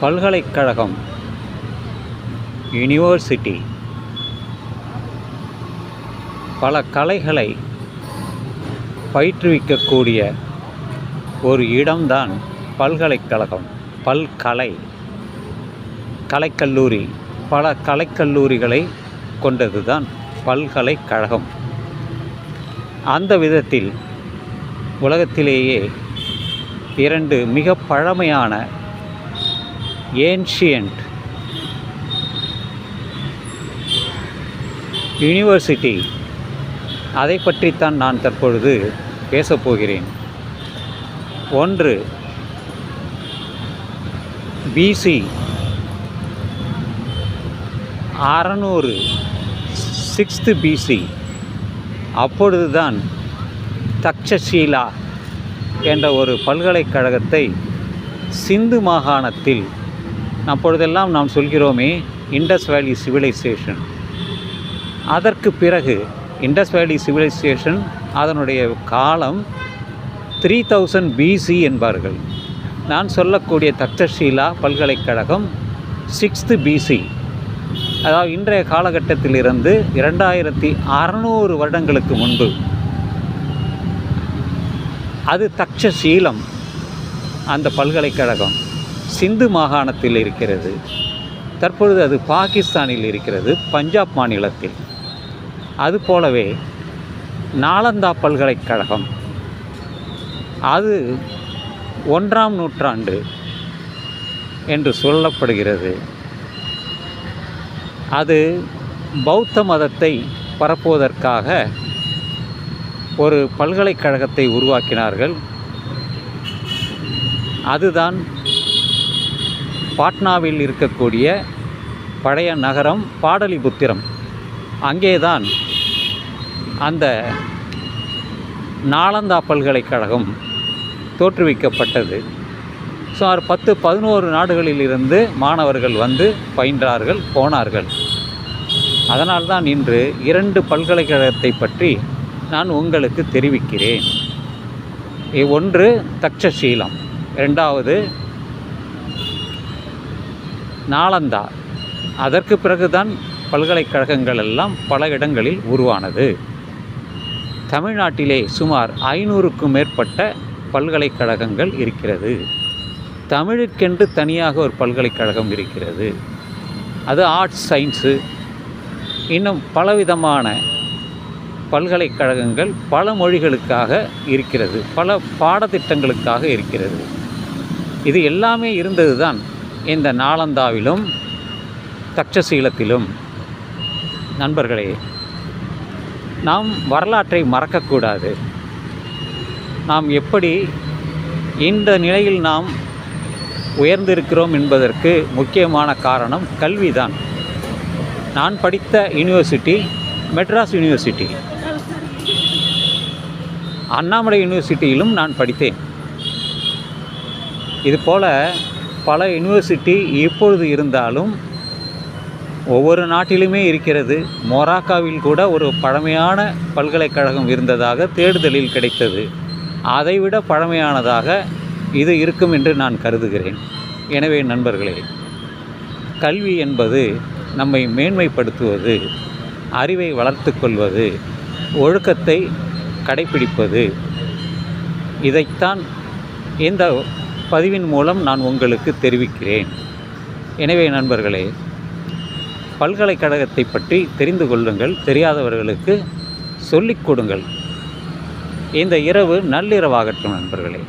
பல்கலைக்கழகம் யுனிவர்சிட்டி பல கலைகளை பயிற்றுவிக்கக்கூடிய ஒரு இடம்தான் பல்கலைக்கழகம் பல்கலை. கலைக்கல்லூரி பல கலைக்கல்லூரிகளை கொண்டது தான் பல்கலைக்கழகம். அந்த விதத்தில் உலகத்திலேயே இரண்டு மிக பழமையான ஏன்ஷியன்ட் யூனிவர்சிட்டி. அதை பற்றித்தான் நான் தற்பொழுது பேசப்போகிறேன் ஒன்று பிசி அறநூறு சிக்ஸ்த்து பிசி அப்பொழுதுதான் தக்ஷசீலா என்ற ஒரு பல்கலைக்கழகத்தை சிந்து மாகாணத்தில் அப்பொழுதெல்லாம் நாம் சொல்கிறோமே இண்டஸ் வேலி சிவிலைசேஷன் அதற்கு பிறகு இண்டஸ் வேலி சிவிலைசேஷன் அதனுடைய காலம் த்ரீ தௌசண்ட் பிசி என்பார்கள். நான் சொல்லக்கூடிய தக்ஷஷீலா பல்கலைக்கழகம் சிக்ஸ்த்து பிசி அதாவது இன்றைய காலகட்டத்திலிருந்து இரண்டாயிரத்தி அறநூறு வருடங்களுக்கு முன்பு. அது தக்ஷசீலம் அந்த பல்கலைக்கழகம். சிந்து மாகாணத்தில் இருக்கிறது. தற்பொழுது அது பாகிஸ்தானில் இருக்கிறது பஞ்சாப் மாநிலத்தில். அதுபோலவே நாலந்தா பல்கலைக்கழகம். அது ஒன்றாம் நூற்றாண்டு என்று சொல்லப்படுகிறது. அது பௌத்த மதத்தை பரப்புவதற்காக ஒரு பல்கலைக்கழகத்தை உருவாக்கினார்கள். அதுதான் பாட்னாவில் இருக்கக்கூடிய பழைய நகரம் பாடலிபுத்திரம். அங்கேதான் அந்த நாலந்தா பல்கலைக்கழகம் தோற்றுவிக்கப்பட்டது. சுமார் பத்து பதினோரு நாடுகளிலிருந்து மாணவர்கள் வந்து பயின்றார்கள் போனார்கள். அதனால்தான் இன்று இரண்டு பல்கலைக்கழகத்தை பற்றி நான் உங்களுக்கு தெரிவிக்கிறேன். ஒன்று தக்ஷசீலம் இரண்டாவது நாலந்தா அதற்கு பிறகுதான் பல்கலைக்கழகங்கள் எல்லாம் பல இடங்களில் உருவானது. தமிழ்நாட்டிலே சுமார் ஐநூறுக்கும் மேற்பட்ட பல்கலைக்கழகங்கள் இருக்கிறது. தமிழுக்கென்று தனியாக ஒரு பல்கலைக்கழகம் இருக்கிறது. அது ஆர்ட்ஸ் சயின்ஸு இன்னும் பலவிதமான பல்கலைக்கழகங்கள் பல மொழிகளுக்காக இருக்கிறது. பல பாடத்திட்டங்களுக்காக இருக்கிறது. இது எல்லாமே இருந்தது தான் இந்த நாலந்தாவிலும் தக்ஷசீலத்திலும் நண்பர்களே நாம் வரலாற்றை மறக்கக்கூடாது. நாம் எப்படி இந்த நிலையில் நாம் உயர்ந்திருக்கிறோம் என்பதற்கு முக்கியமான காரணம் கல்விதான். நான் படித்த யூனிவர்சிட்டி மெட்ராஸ் யூனிவர்சிட்டி. அண்ணாமலை யூனிவர்சிட்டியிலும் நான் படித்தேன். இதுபோல் பல யூனிவர்சிட்டி இப்பொழுது இருந்தாலும் ஒவ்வொரு நாட்டிலுமே இருக்கிறது. மொராக்காவில் கூட ஒரு பழமையான பல்கலைக்கழகம் இருந்ததாக தேடுதலில் கிடைத்தது. அதைவிட பழமையானதாக இது இருக்கும் என்று நான் கருதுகிறேன். எனவே நண்பர்களே கல்வி என்பது நம்மை மேன்மைப்படுத்துவது அறிவை வளர்த்து கொள்வது ஒழுக்கத்தை கடைப்பிடிப்பது இதைத்தான் இந்த பதிவின் மூலம் நான் உங்களுக்கு தெரிவிக்கிறேன். எனவே நண்பர்களே பல்கலைக்கழகத்தை பற்றி தெரிந்து கொள்ளுங்கள் தெரியாதவர்களுக்கு சொல்லிக் கொடுங்கள். இந்த இரவு நள்ளிரவாகட்டும் நண்பர்களே.